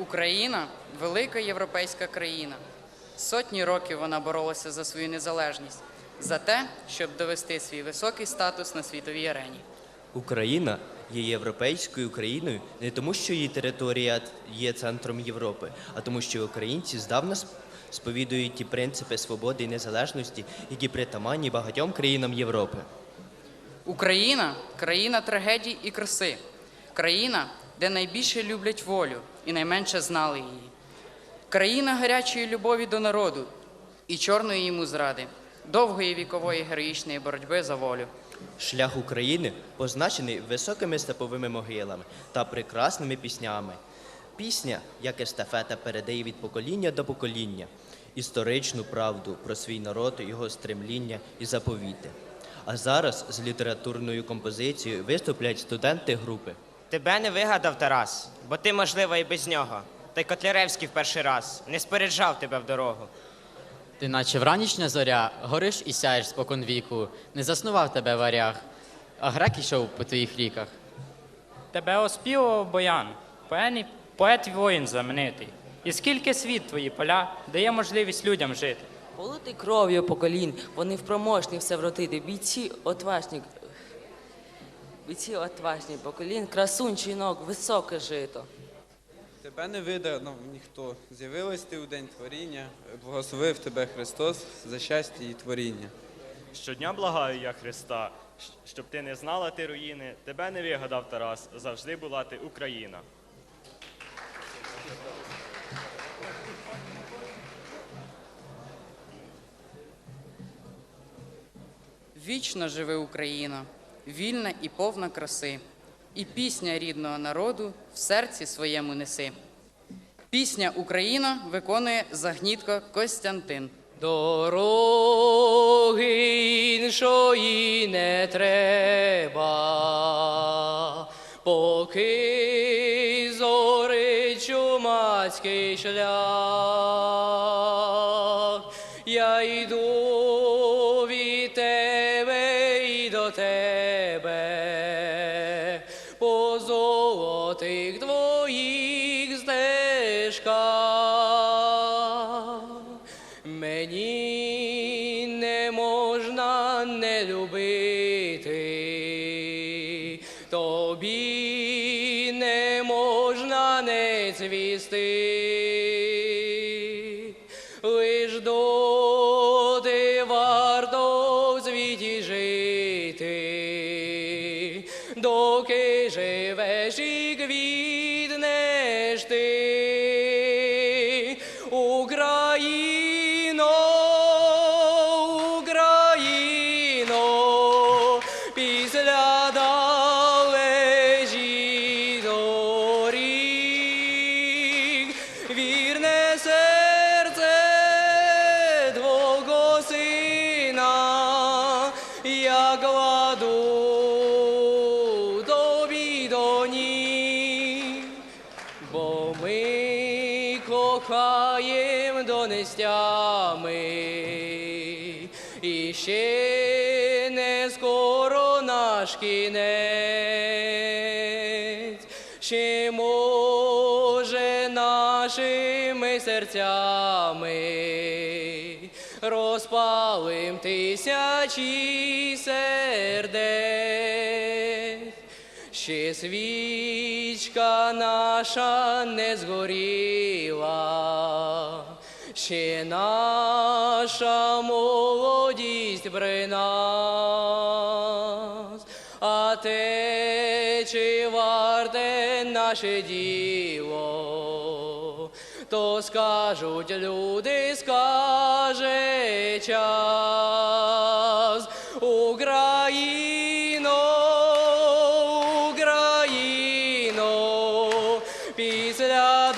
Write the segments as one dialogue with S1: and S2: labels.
S1: Україна велика європейська країна. Сотні років вона боролася за свою незалежність, за те, щоб довести свій високий статус на світовій арені.
S2: Україна є європейською країною не тому, що її територія є центром Європи, а тому, що українці здавна сповідують ті принципи свободи і незалежності, які притаманні багатьом країнам Європи.
S1: Україна країна трагедій і краси, країна, де найбільше люблять волю і найменше знали її. Країна гарячої любові до народу і чорної йому зради, довгої вікової героїчної боротьби за волю.
S2: Шлях України позначений високими степовими могилами та прекрасними піснями. Пісня, як естафета, передає від покоління до покоління історичну правду про свій народ, його стремління і заповіти. А зараз з літературною композицією виступлять студенти групи.
S3: Тебе не вигадав Тарас, бо ти, можливо, і без нього. Та й Котляревський в перший раз не спереджав тебе в дорогу.
S4: Ти наче вранішня зоря, гориш і сяєш спокон віку, не заснував тебе варяг, а грек ішов по твоїх ріках.
S5: Тебе оспівував Боян, поет, поет воїн знаменитий. І скільки світ твої поля дає можливість людям жити.
S6: Полити кров'ю поколінь, вони впроможні все вродити. Бійці отважні, бійці отважні поколінь, красунь жінок, високе жито.
S7: Тебе не видано ніхто. З'явилась ти у день творіння, благословив тебе Христос за щастя і творіння.
S8: Щодня благаю я Христа, щоб ти не знала ти руїни, тебе не вигадав Тарас, завжди була ти Україна.
S1: Вічно живе Україна, вільна і повна краси, і пісня рідного народу в серці своєму неси. Пісня Україна виконує Загнітко Костянтин.
S6: Дороги іншої не треба, поки зорить чумацький шлях. Тобі не можна не цвісти. І ще не скоро наш кінець, ще може нашими серцями розпалим тисячі сердець. Ще свічка наша не згоріла, ще наша молодість при нас, а те, чи варте наше діло, то скажуть люди, скаже час. Україно, Україно, після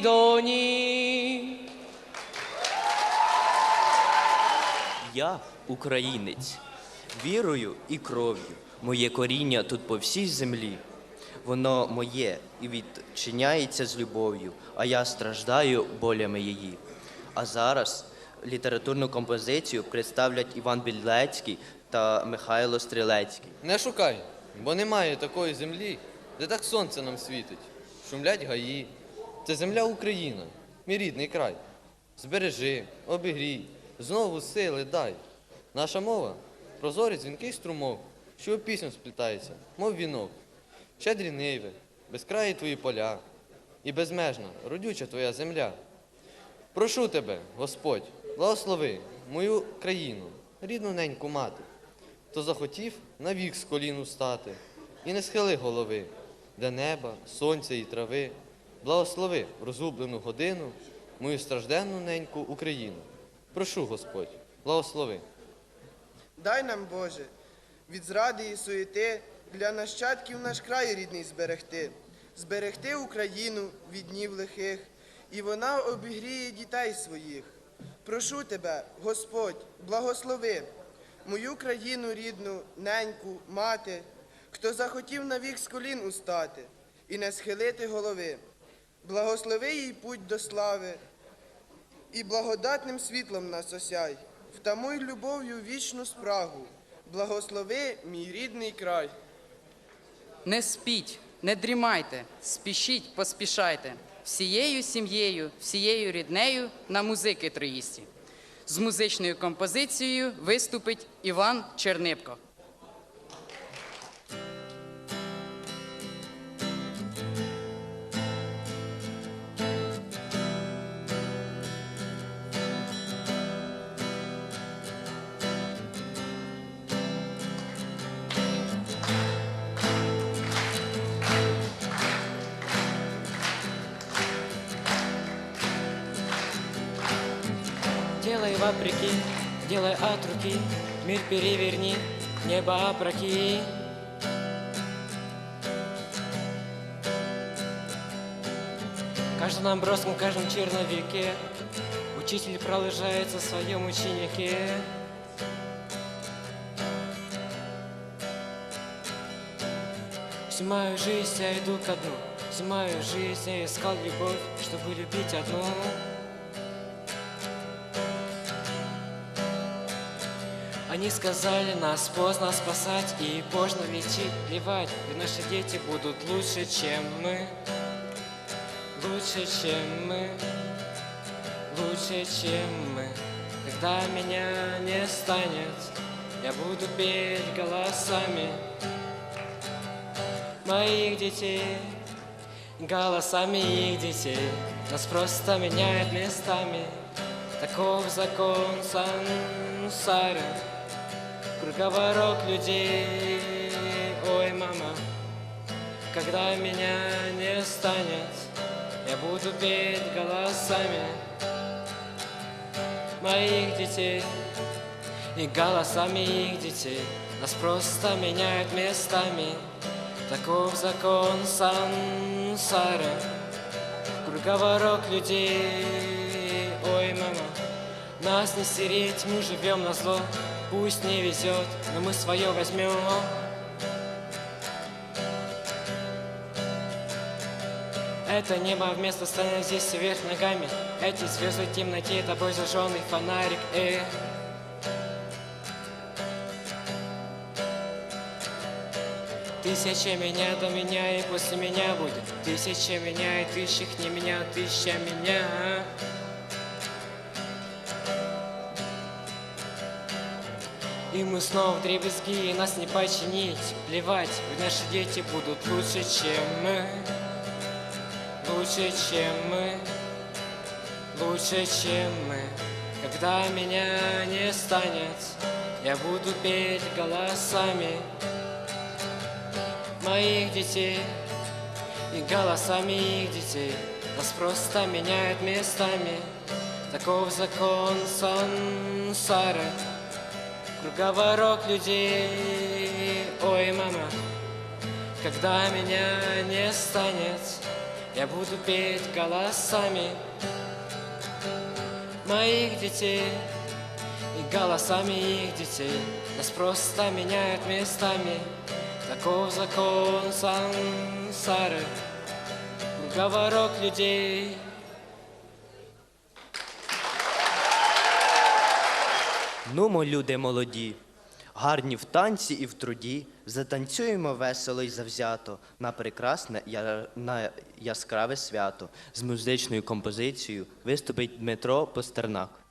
S6: до ніг.
S2: Я українець, вірою і кров'ю. Моє коріння тут по всій землі. Воно моє і відчиняється з любов'ю, а я страждаю болями її. А зараз літературну композицію представлять Іван Білецький та Михайло Стрілецький.
S9: Не шукай, бо немає такої землі, де так сонце нам світить. Шумлять гаї. Це земля Україна, мій рідний край. Збережи, обігрій, знову сили дай. Наша мова прозорий дзвінкий струмок, що у пісню сплітається, мов вінок. Щедрі ниви, безкраї твої поля, і безмежна, родюча твоя земля. Прошу тебе, Господь, благослови мою країну, рідну неньку мати. То захотів навік з колін устати, і не схили голови, де неба, сонця і трави. Благослови розгублену годину мою стражденну неньку Україну. Прошу, Господь, благослови.
S10: Дай нам, Боже, від зради і суєти для нащадків наш край рідний зберегти, зберегти Україну від днів лихих, і вона обігріє дітей своїх. Прошу тебе, Господь, благослови мою країну рідну, неньку, мати, хто захотів навік з колін устати і не схилити голови. Благослови їй путь до слави, і благодатним світлом нас осяй, втамуй любов'ю вічну спрагу, благослови мій рідний край.
S1: Не спіть, не дрімайте, спішіть, поспішайте. Всією сім'єю, всією ріднею на музики троїсті. З музичною композицією виступить Іван Чернипко.
S11: Вопреки, делай от руки, мир переверни, небо опроки. В каждом наброском, в каждом черновике Учитель продолжается в своем ученике. Всю мою жизнь я иду ко дну Всю мою жизнь я искал любовь, чтобы любить одну Они сказали нас поздно спасать и поздно лечить, плевать, ведь наши дети будут лучше, чем мы, лучше, чем мы, лучше, чем мы. Когда меня не станет, я буду петь голосами моих детей, голосами их детей. Нас просто меняют местами, таков закон сансары. Круговорот людей, ой, мама, когда меня не станет, я буду петь голосами моих детей и голосами их детей. Нас просто меняют местами, таков закон сансары. Круговорот людей, ой, мама, нас не стереть, мы живем на зло. Пусть не везет, но мы свое возьмем. Это небо вместо сцены здесь вверх ногами. Эти звезды в темноте, тобой зажженный фонарик. Э. Тысяча меня до меня и после меня будет Тысяча меня и тысячах не меня, тысяча меня И мы снова в дребезги, и нас не починить Плевать, ведь наши дети будут лучше, чем мы. Лучше, чем мы. Лучше, чем мы. Когда меня не станет Я буду петь голосами Моих детей. И голосами их детей Нас просто меняют местами. Таков закон сансары Круговорот людей, ой, мама, когда меня не станет, я буду петь голосами моих детей и голосами их детей. Нас просто меняют местами, таков закон сансары, говорок людей.
S2: Нумо, люди молоді, гарні в танці і в труді, затанцюємо весело й завзято на прекрасне на яскраве свято. З музичною композицією виступить Дмитро Постернак.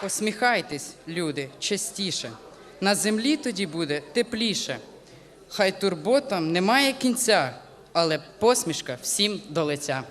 S1: Посміхайтесь, люди, частіше. На землі тоді буде тепліше. Хай турботам немає кінця, але посмішка всім до лиця.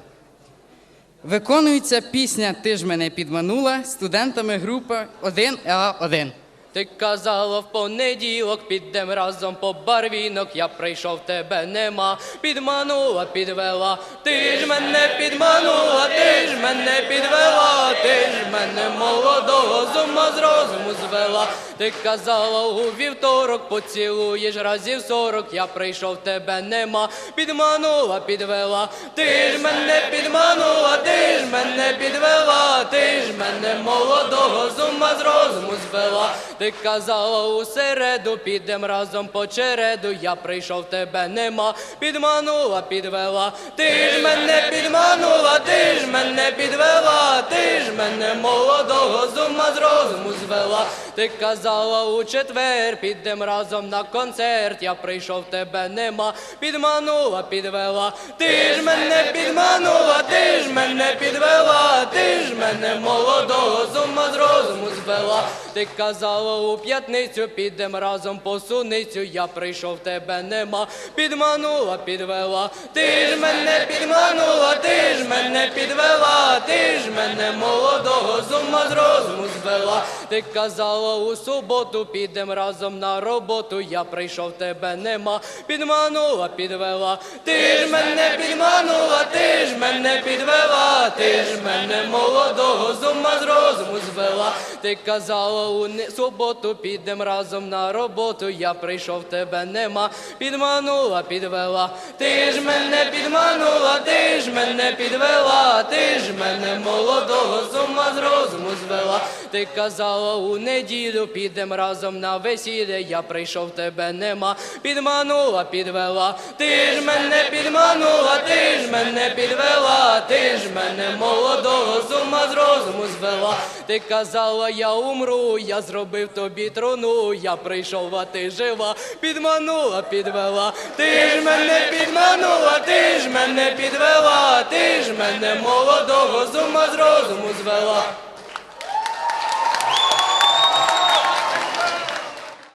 S1: Виконується пісня Ти ж мене підманула студентами групи 1А1.
S6: Ти казала в понеділок, підем разом по барвінок, я прийшов, тебе нема, підманула, підвела, ти ж мене підманула, ти ж мене підвела, ти ж мене молодого з ума з розуму звела. Ти казала у вівторок, поцілуєш разів сорок, я прийшов, тебе нема, підманула, підвела, ти ж мене підманула, ти ж мене підвела, ти ж мене молодого з ума з розуму звела. Ти казала у середу, підем разом по череду, я прийшов, тебе нема, підманула, підвела, ти ж мене підманула, ти ж мене підвела, ти ж мене молодого з ума з розуму звела. Ти казала у четвер, підем разом на концерт, я прийшов, тебе нема, підманула, підвела, ти ж мене підманула, ти ж мене підвела, ти ж мене молодого з з розуму звела. Ти казала у п'ятницю, підем разом по суницю, я прийшов, тебе нема, підманула, підвела, ти ж мене підманула, ти ж мене підвела, ти ж мене молодого з з розуму звела. Ти казала у суботу, підем разом на роботу, я прийшов, тебе нема, підманула, підвела, ти ж мене підманула, ти ж мене підвела, ти ж мене молодого з ума з розуму звела. Ти казала у не- суботу, підем разом на роботу, я прийшов, тебе нема, підманула, підвела, ти ж мене підманула, ти ж мене підвела, ти ж мене молодого з ума з розуму звела. Ти казала у неділю, підем разом на весілля, я прийшов, тебе нема, підманула, підвела, ти ж мене підманула, ти ж мене підвела, ти ж мене молодого з з розуму звела. Ти казала, я умру, я зробив тобі труну, я прийшов, а ти жива, підманула, підвела, ти ж мене підманула, ти ж мене підвела, ти ж мене молодого з ума з розуму звела.